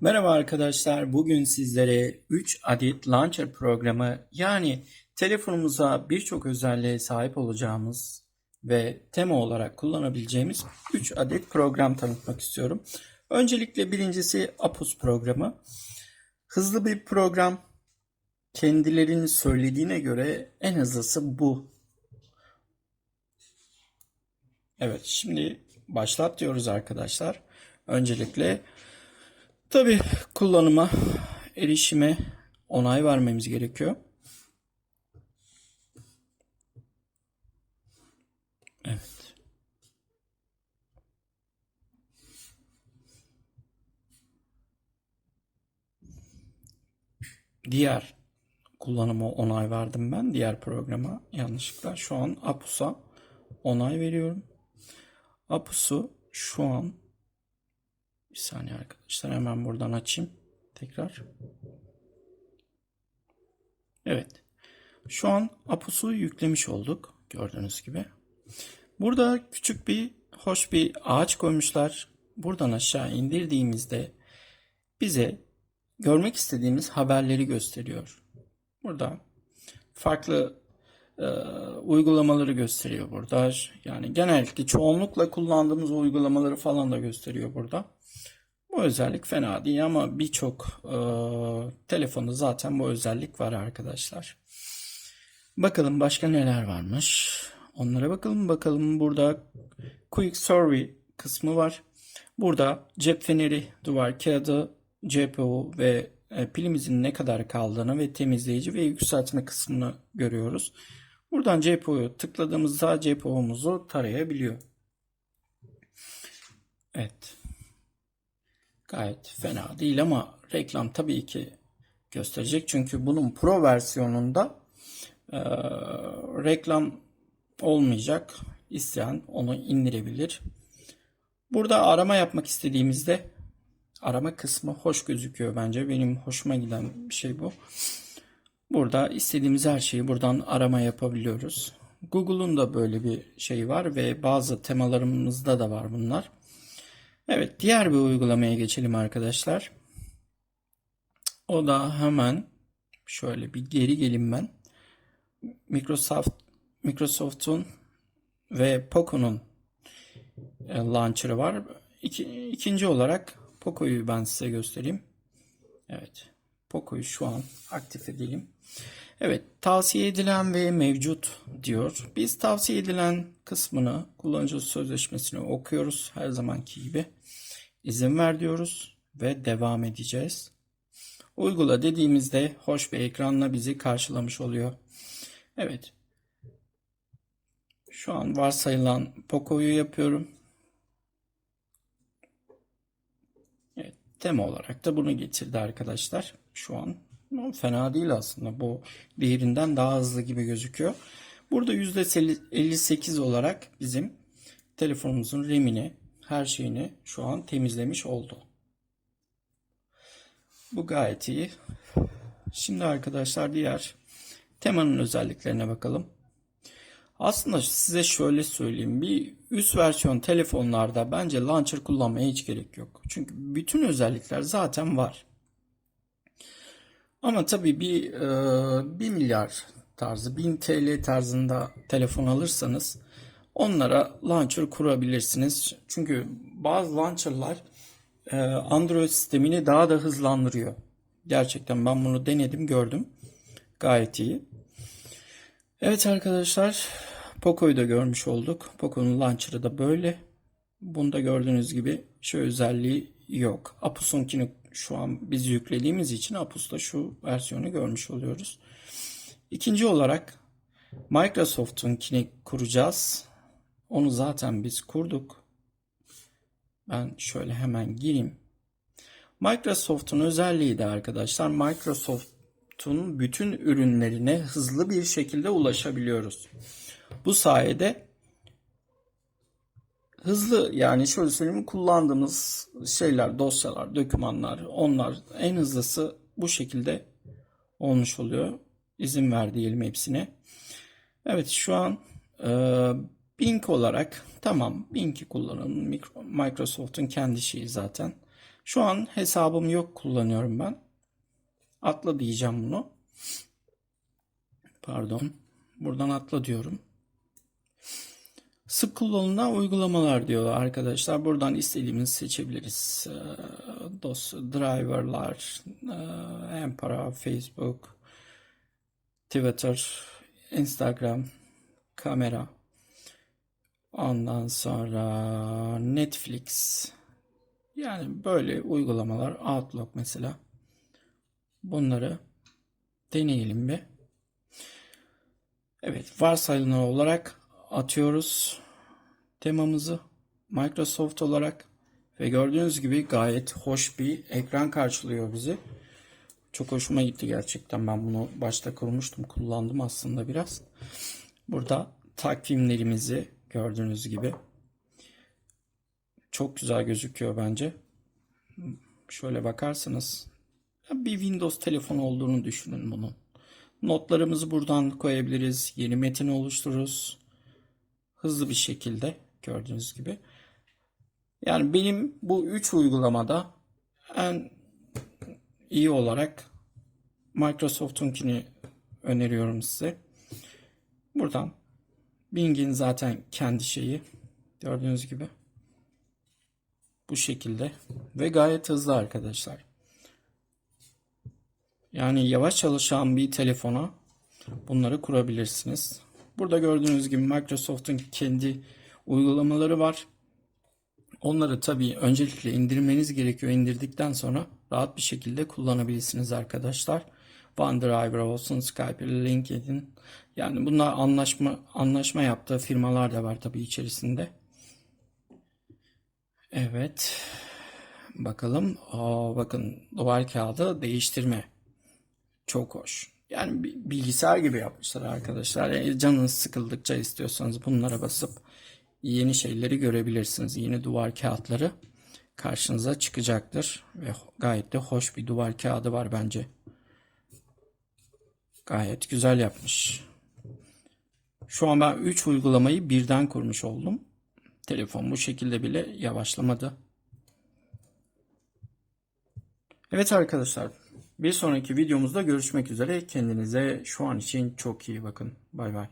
Merhaba arkadaşlar. Bugün sizlere 3 adet launcher programı yani telefonumuza birçok özelliğe sahip olacağımız ve tema olarak kullanabileceğimiz 3 adet program tanıtmak istiyorum. Öncelikle birincisi Apus programı. Hızlı bir program. Kendilerinin söylediğine göre en hızlısı bu. Evet, şimdi başlat diyoruz arkadaşlar. Öncelikle Tabii kullanıma, erişime onay vermemiz gerekiyor. Evet. Diğer kullanıma onay verdim ben. Diğer programa yanlışlıkla. Şu an Apus'a onay veriyorum. Apus'u şu an bir saniye arkadaşlar hemen buradan açayım. Tekrar. Evet. Şu an Apus'u yüklemiş olduk. Gördüğünüz gibi. Burada küçük bir hoş bir ağaç koymuşlar. Buradan aşağı indirdiğimizde bize görmek istediğimiz haberleri gösteriyor. Burada farklı e, uygulamaları gösteriyor burada. Yani genellikle çoğunlukla kullandığımız uygulamaları falan da gösteriyor burada. Bu özellik fena değil ama birçok e, telefonda zaten bu özellik var arkadaşlar. Bakalım başka neler varmış. Onlara bakalım bakalım. Burada Quick Survey kısmı var. Burada cep feneri, duvar kağıdı, CPU ve e, pilimizin ne kadar kaldığını ve temizleyici ve yükseltme kısmını görüyoruz. Buradan GPU'yu tıkladığımızda GPU'muzu tarayabiliyor. Evet. Gayet fena değil ama reklam tabii ki gösterecek. Çünkü bunun Pro versiyonunda e, reklam olmayacak. İsteyen onu indirebilir. Burada arama yapmak istediğimizde arama kısmı hoş gözüküyor bence. Benim hoşuma giden bir şey bu. Burada istediğimiz her şeyi buradan arama yapabiliyoruz. Google'un da böyle bir şey var ve bazı temalarımızda da var bunlar. Evet, diğer bir uygulamaya geçelim arkadaşlar. O da hemen şöyle bir geri gelin ben. Microsoft Microsoft'un ve Poco'nun e, launcher'ı var. İki, ikinci olarak Poco'yu ben size göstereyim. Evet. Poco'yu şu an aktif edelim. Evet, tavsiye edilen ve mevcut diyor. Biz tavsiye edilen kısmını kullanıcı sözleşmesini okuyoruz her zamanki gibi. İzin ver diyoruz ve devam edeceğiz. Uygula dediğimizde hoş bir ekranla bizi karşılamış oluyor. Evet. Şu an varsayılan Poco'yu yapıyorum. Evet, tema olarak da bunu getirdi arkadaşlar. Şu an fena değil aslında. Bu diğerinden daha hızlı gibi gözüküyor. Burada %58 olarak bizim telefonumuzun RAM'ini, her şeyini şu an temizlemiş oldu. Bu gayet iyi. Şimdi arkadaşlar diğer temanın özelliklerine bakalım. Aslında size şöyle söyleyeyim. Bir üst versiyon telefonlarda bence launcher kullanmaya hiç gerek yok. Çünkü bütün özellikler zaten var. Ama tabii bir e, 1 milyar tarzı 1000 TL tarzında telefon alırsanız onlara launcher kurabilirsiniz. Çünkü bazı launcherlar e, Android sistemini daha da hızlandırıyor. Gerçekten ben bunu denedim gördüm. Gayet iyi. Evet arkadaşlar Poco'yu da görmüş olduk. Poco'nun launcher'ı da böyle. Bunda gördüğünüz gibi şu özelliği yok. Apus'unkini şu an biz yüklediğimiz için Apus'ta şu versiyonu görmüş oluyoruz. İkinci olarak Microsoft'unkini kuracağız. Onu zaten biz kurduk. Ben şöyle hemen gireyim. Microsoft'un özelliği de arkadaşlar Microsoft'un bütün ürünlerine hızlı bir şekilde ulaşabiliyoruz. Bu sayede hızlı yani şöyle söyleyeyim kullandığımız şeyler, dosyalar, dokümanlar onlar en hızlısı bu şekilde olmuş oluyor. İzin ver diyelim hepsine. Evet şu an e, Bing olarak tamam Bing'i kullanın. Microsoft'un kendi şeyi zaten. Şu an hesabım yok kullanıyorum ben. Atla diyeceğim bunu. Pardon. Buradan atla diyorum. Sık kullanılan uygulamalar diyor arkadaşlar. Buradan istediğimizi seçebiliriz. Ee, Dos, driverlar, e, Empara, Facebook, Twitter, Instagram, kamera. Ondan sonra Netflix. Yani böyle uygulamalar, Outlook mesela. Bunları deneyelim bir. Evet, varsayılan olarak atıyoruz temamızı Microsoft olarak ve gördüğünüz gibi gayet hoş bir ekran karşılıyor bizi. Çok hoşuma gitti gerçekten. Ben bunu başta kurmuştum, kullandım aslında biraz. Burada takvimlerimizi gördüğünüz gibi çok güzel gözüküyor bence. Şöyle bakarsanız bir Windows telefonu olduğunu düşünün bunun. Notlarımızı buradan koyabiliriz. Yeni metin oluştururuz. Hızlı bir şekilde gördüğünüz gibi. Yani benim bu üç uygulamada en iyi olarak Microsoft'unkini öneriyorum size. Buradan Bing'in zaten kendi şeyi gördüğünüz gibi bu şekilde ve gayet hızlı arkadaşlar. Yani yavaş çalışan bir telefona bunları kurabilirsiniz. Burada gördüğünüz gibi Microsoft'un kendi uygulamaları var. Onları tabii öncelikle indirmeniz gerekiyor. İndirdikten sonra rahat bir şekilde kullanabilirsiniz arkadaşlar. OneDrive olsun, Skype, LinkedIn. Yani bunlar anlaşma anlaşma yaptığı firmalar da var tabii içerisinde. Evet. Bakalım. Aa, bakın duvar kağıdı değiştirme. Çok hoş. Yani bi- bilgisayar gibi yapmışlar arkadaşlar. E, canınız sıkıldıkça istiyorsanız bunlara basıp yeni şeyleri görebilirsiniz. Yeni duvar kağıtları karşınıza çıkacaktır. Ve gayet de hoş bir duvar kağıdı var bence. Gayet güzel yapmış. Şu an ben 3 uygulamayı birden kurmuş oldum. Telefon bu şekilde bile yavaşlamadı. Evet arkadaşlar, bir sonraki videomuzda görüşmek üzere. Kendinize şu an için çok iyi bakın. Bay bay.